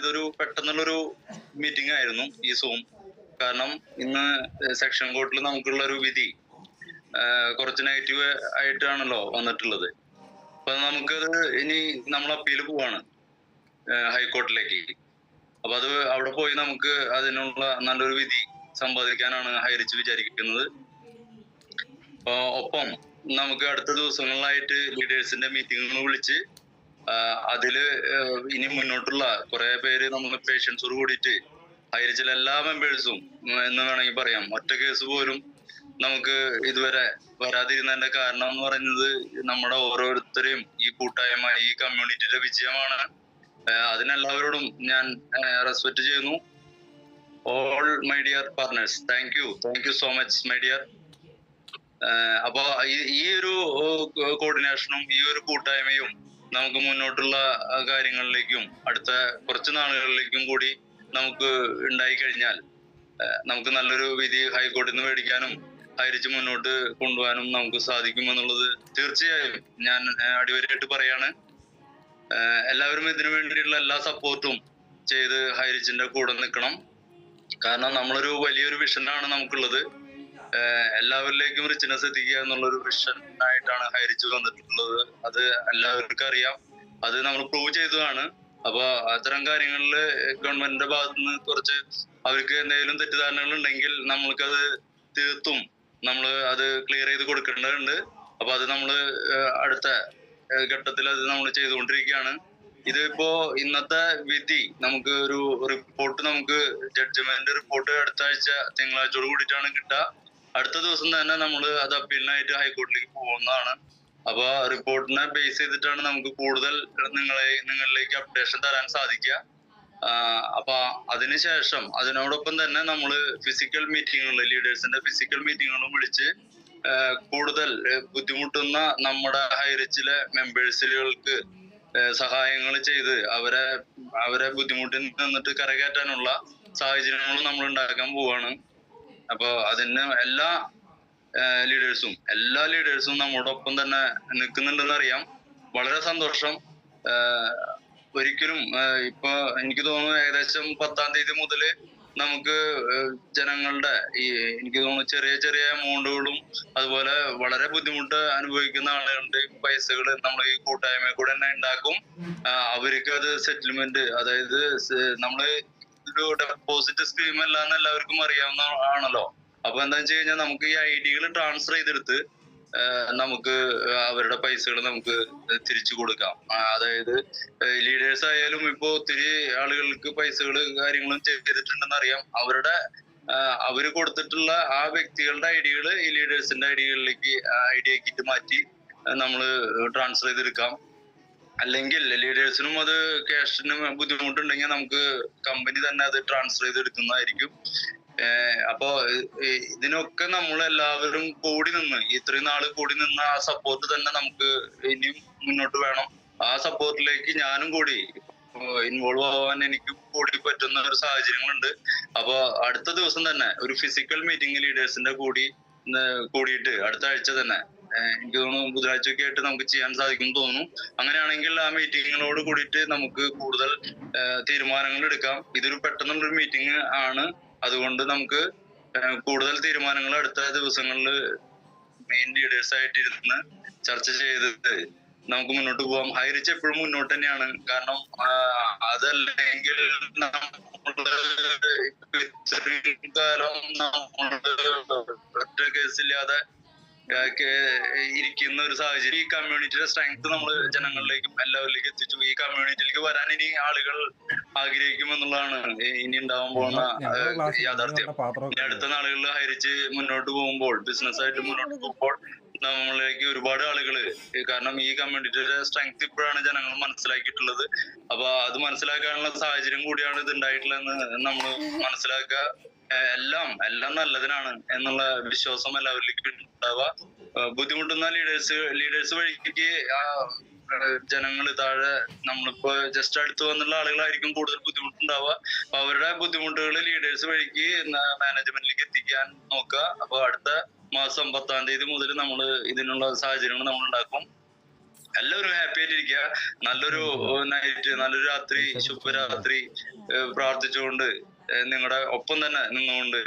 ഇതൊരു പെട്ടെന്നുള്ളൊരു മീറ്റിംഗ് ആയിരുന്നു ഈ സൂം കാരണം ഇന്ന് സെക്ഷൻ കോർട്ടിൽ നമുക്കുള്ള ഒരു വിധി കുറച്ച് നെഗറ്റീവ് ആയിട്ടാണല്ലോ വന്നിട്ടുള്ളത്. അപ്പൊ നമുക്കത് ഇനി നമ്മൾ അപ്പീൽ പോവാണ് ഹൈക്കോർട്ടിലേക്ക്. അപ്പൊ അത് അവിടെ പോയി നമുക്ക് അതിനുള്ള നല്ലൊരു വിധി സമ്പാദിക്കാനാണ് ഹൈറിച്ച് വിചാരിക്കുന്നത്. ഒപ്പം നമുക്ക് അടുത്ത ദിവസങ്ങളിലായിട്ട് ലീഡേഴ്സിന്റെ മീറ്റിങ്ങുകൾ വിളിച്ച് അതിൽ ഇനി മുന്നോട്ടുള്ള കുറെ പേര് നമ്മൾ പേഷ്യൻസോട് കൂടിയിട്ട് ഹൈറിച്ചിലെ എല്ലാ മെമ്പേഴ്സും എന്ന് വേണമെങ്കിൽ പറയാം. ഒറ്റ കേസ് പോലും നമുക്ക് ഇതുവരെ വരാതിരുന്നതിന്റെ കാരണം എന്ന് പറയുന്നത് നമ്മുടെ ഓരോരുത്തരെയും ഈ കൂട്ടായ്മ ഈ കമ്മ്യൂണിറ്റിയുടെ വിജയമാണ്. അതിനെല്ലാവരോടും ഞാൻ റെസ്പെക്ട് ചെയ്യുന്നു. All my dear partners thank you thank you so much my dear അപ്പൊ ഈ ഒരു കോർഡിനേഷനും ഈ ഒരു കൂട്ടായ്മയും നമുക്ക് മുന്നോട്ടുള്ള കാര്യങ്ങളിലേക്കും അടുത്ത കുറച്ച് നാളുകളിലേക്കും കൂടി നമുക്ക് ഉണ്ടായി കഴിഞ്ഞാൽ നമുക്ക് നല്ലൊരു വിധി ഹൈക്കോടതിയിൽ നിന്ന് മേടിക്കാനും ഹരിച്ച് മുന്നോട്ട് കൊണ്ടുപോകാനും നമുക്ക് സാധിക്കുമെന്നുള്ളത് തീർച്ചയായും ഞാൻ അടിവരായിട്ട് പറയാണ്. എല്ലാവരും ഇതിനു വേണ്ടിയിട്ടുള്ള എല്ലാ സപ്പോർട്ടും ചെയ്ത് ഹൈരിച്ചിന്റെ കൂടെ നിൽക്കണം. കാരണം നമ്മളൊരു വലിയൊരു വിഷനാണ് നമുക്കുള്ളത്. എല്ലാവരിലേക്കും റിച്ച്നെസ് എത്തിക്കുക എന്നുള്ളൊരു വിഷൻ ആയിട്ടാണ് ഹൈറിച്ച് വന്നിട്ടുള്ളത്. അത് എല്ലാവർക്കും അറിയാം. അത് നമ്മൾ പ്രൂവ് ചെയ്തതാണ്. അപ്പൊ അത്തരം കാര്യങ്ങളിൽ ഗവൺമെന്റിന്റെ ഭാഗത്ത് നിന്ന് കുറച്ച് അവർക്ക് എന്തെങ്കിലും തെറ്റിദ്ധാരണകൾ ഉണ്ടെങ്കിൽ നമ്മൾക്കത് തീർത്തും നമ്മൾ അത് ക്ലിയർ ചെയ്ത് കൊടുക്കേണ്ടതുണ്ട്. അപ്പൊ അത് നമ്മൾ അടുത്ത ഘട്ടത്തിൽ അത് നമ്മൾ ചെയ്തുകൊണ്ടിരിക്കുകയാണ്. ഇതിപ്പോ ഇന്നത്തെ വിധി നമുക്ക് ഒരു റിപ്പോർട്ട് നമുക്ക് ജഡ്ജ്മെന്റ് റിപ്പോർട്ട് അടുത്ത ആഴ്ച തിങ്കളാഴ്ചയോട് കൂടിയിട്ടാണ് കിട്ടുക. അടുത്ത ദിവസം തന്നെ നമ്മൾ അത് അപ്പീലിനായിട്ട് ഹൈക്കോടതിയിലേക്ക് പോകുന്നതാണ്. അപ്പൊ റിപ്പോർട്ടിനെ ബേസ് ചെയ്തിട്ടാണ് നമുക്ക് കൂടുതൽ നിങ്ങളെ നിങ്ങളിലേക്ക് അപ്ഡേഷൻ തരാൻ സാധിക്കുക. അപ്പൊ അതിനുശേഷം അതിനോടൊപ്പം തന്നെ നമ്മൾ ഫിസിക്കൽ മീറ്റിങ്ങുകൾ ലീഡേഴ്സിന്റെ ഫിസിക്കൽ മീറ്റിങ്ങുകളും വിളിച്ച് കൂടുതൽ ബുദ്ധിമുട്ടുന്ന നമ്മുടെ ഹൈറിച്ചിലെ മെമ്പേഴ്സുകൾക്ക് സഹായങ്ങൾ ചെയ്ത് അവരെ അവരെ ബുദ്ധിമുട്ടിൽ നിന്നിട്ട് കരകയറ്റാനുള്ള സാഹചര്യങ്ങളും നമ്മൾ ഉണ്ടാക്കാൻ പോവാണ്. അപ്പൊ അതിന് എല്ലാ ലീഡേഴ്സും എല്ലാ ലീഡേഴ്സും നമ്മോടൊപ്പം തന്നെ നിൽക്കുന്നുണ്ടെന്ന് അറിയാം വളരെ സന്തോഷം. ഒരിക്കലും ഇപ്പൊ എനിക്ക് തോന്നുന്നു ഏകദേശം പത്താം തീയതി മുതൽ നമുക്ക് ജനങ്ങളുടെ ഈ എനിക്ക് തോന്നുന്നു ചെറിയ ചെറിയ എമൗണ്ടുകളും അതുപോലെ വളരെ ബുദ്ധിമുട്ട് അനുഭവിക്കുന്ന ആളുകളുടെ പൈസകൾ നമ്മൾ ഈ കൂട്ടായ്മ കൂടെ തന്നെ ഉണ്ടാക്കും. അവർക്ക് അത് സെറ്റിൽമെന്റ് അതായത് നമ്മൾ ഒരു ഡെപ്പോസിറ്റ് സ്കീം അല്ല എന്ന് എല്ലാവർക്കും അറിയാവുന്ന ആണല്ലോ. അപ്പൊ എന്താ വെച്ച് കഴിഞ്ഞാൽ നമുക്ക് ഈ ഐ ഡികൾ ട്രാൻസ്ഫർ ചെയ്തെടുത്ത് നമുക്ക് അവരുടെ പൈസകൾ നമുക്ക് തിരിച്ചു കൊടുക്കാം. അതായത് ലീഡേഴ്സ് ആയാലും ഇപ്പോ ഒത്തിരി ആളുകൾക്ക് പൈസകൾ കാര്യങ്ങളും ചെയ്തിട്ടുണ്ടെന്ന് അറിയാം. അവരുടെ അവർ കൊടുത്തിട്ടുള്ള ആ വ്യക്തികളുടെ ഐഡികൾ ഈ ലീഡേഴ്സിന്റെ ഐഡികളിലേക്ക് ഐ ഡി ആക്കിയിട്ട് മാറ്റി നമ്മൾ ട്രാൻസ്ഫർ ചെയ്തെടുക്കാം. അല്ലെങ്കിൽ ലീഡേഴ്സിനും അത് ക്യാഷിന് ബുദ്ധിമുട്ടുണ്ടെങ്കിൽ നമുക്ക് കമ്പനി തന്നെ അത് ട്രാൻസ്ഫർ ചെയ്തെടുക്കുന്നതായിരിക്കും. അപ്പോ ഇതിനൊക്കെ നമ്മൾ എല്ലാവരും കൂടി നിന്ന് ഇത്രയും നാൾ കൂടി നിന്ന് ആ സപ്പോർട്ട് തന്നെ നമുക്ക് ഇനിയും മുന്നോട്ട് വേണം. ആ സപ്പോർട്ടിലേക്ക് ഞാനും കൂടി ഇൻവോൾവ് ആവാൻ എനിക്ക് കൂടി പറ്റുന്ന ഒരു സാഹചര്യങ്ങളുണ്ട്. അപ്പൊ അടുത്ത ദിവസം തന്നെ ഒരു ഫിസിക്കൽ മീറ്റിംഗ് ലീഡേഴ്സിന്റെ കൂടി കൂടിയിട്ട് അടുത്ത ആഴ്ച തന്നെ എനിക്ക് തോന്നുന്നു ബുധനാഴ്ചയൊക്കെ ആയിട്ട് നമുക്ക് ചെയ്യാൻ സാധിക്കും തോന്നുന്നു. അങ്ങനെയാണെങ്കിൽ ആ മീറ്റിങ്ങിനോട് കൂടിയിട്ട് നമുക്ക് കൂടുതൽ തീരുമാനങ്ങൾ എടുക്കാം. ഇതൊരു പെട്ടെന്നുള്ളൊരു മീറ്റിംഗ് ആണ്. അതുകൊണ്ട് നമുക്ക് കൂടുതൽ തീരുമാനങ്ങൾ അടുത്ത ദിവസങ്ങളിൽ മെയിൻ ലീഡേഴ്സ് ആയിട്ട് ഇരുന്ന് ചർച്ച ചെയ്തിട്ട് നമുക്ക് മുന്നോട്ട് പോവാം. ഹൈറിച്ച് എപ്പോഴും മുന്നോട്ട് തന്നെയാണ്. കാരണം അതല്ലെങ്കിൽ ഇത്രയും കാലം നമ്മൾ ഒറ്റ കേസില്ലാതെ ഇരിക്കുന്ന ഒരു സാഹചര്യം. ഈ കമ്മ്യൂണിറ്റിയുടെ സ്ട്രെങ്ത് നമ്മൾ ജനങ്ങളിലേക്കും എല്ലാവരിലേക്കും എത്തിച്ചു. ഈ കമ്മ്യൂണിറ്റിയിലേക്ക് വരാൻ ഇനി ആളുകൾ ആഗ്രഹിക്കുമെന്നുള്ളതാണ് ഇനി ഉണ്ടാവാൻ പോകുന്ന യാഥാർത്ഥ്യം. ഇനി അടുത്ത നാളുകളിൽ ഹരിച്ച് മുന്നോട്ട് പോകുമ്പോൾ ബിസിനസ് ആയിട്ട് മുന്നോട്ട് പോകുമ്പോൾ നമ്മളിലേക്ക് ഒരുപാട് ആളുകൾ കാരണം ഈ കമ്മ്യൂണിറ്റിയുടെ സ്ട്രെങ്ത് ഇപ്പോഴാണ് ജനങ്ങൾ മനസ്സിലാക്കിയിട്ടുള്ളത്. അപ്പൊ അത് മനസ്സിലാക്കാനുള്ള സാഹചര്യം കൂടിയാണ് ഇത് ഉണ്ടായിട്ടുള്ളതെന്ന് നമ്മൾ മനസ്സിലാക്കുക. എല്ലാം എല്ലാം നല്ലതിനാണ് എന്നുള്ള വിശ്വാസം എല്ലാവരിലേക്കും ഉണ്ടാവുക. ബുദ്ധിമുട്ടുന്ന ലീഡേഴ്സ് ലീഡേഴ്സ് വഴിക്ക് ജനങ്ങൾ താഴെ നമ്മളിപ്പോ ജസ്റ്റ് അടുത്ത് വന്നുള്ള ആളുകളായിരിക്കും കൂടുതൽ ബുദ്ധിമുട്ടുണ്ടാവുക. അപ്പൊ അവരുടെ ബുദ്ധിമുട്ടുകൾ ലീഡേഴ്സ് വഴിക്ക് മാനേജ്മെന്റിലേക്ക് എത്തിക്കാൻ നോക്കുക. അപ്പൊ അടുത്ത മാസം പത്താം തീയതി മുതൽ നമ്മൾ ഇതിനുള്ള സാഹചര്യങ്ങൾ നമ്മൾ ഉണ്ടാക്കും. എല്ലാവരും ഹാപ്പി ആയിട്ടിരിക്കുക. നല്ലൊരു നൈറ്റ് നല്ലൊരു രാത്രി ശുഭരാത്രി പ്രാർത്ഥിച്ചുകൊണ്ട് നിങ്ങളുടെ ഒപ്പം തന്നെ നിന്നുകൊണ്ട്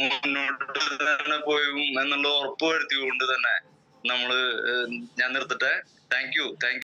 മുന്നോട്ട് തന്നെ പോയും എന്നുള്ള ഉറപ്പ് വരുത്തിക്കൊണ്ട് തന്നെ നമ്മൾ ഞാൻ നിർത്തട്ടെ. Thank you thank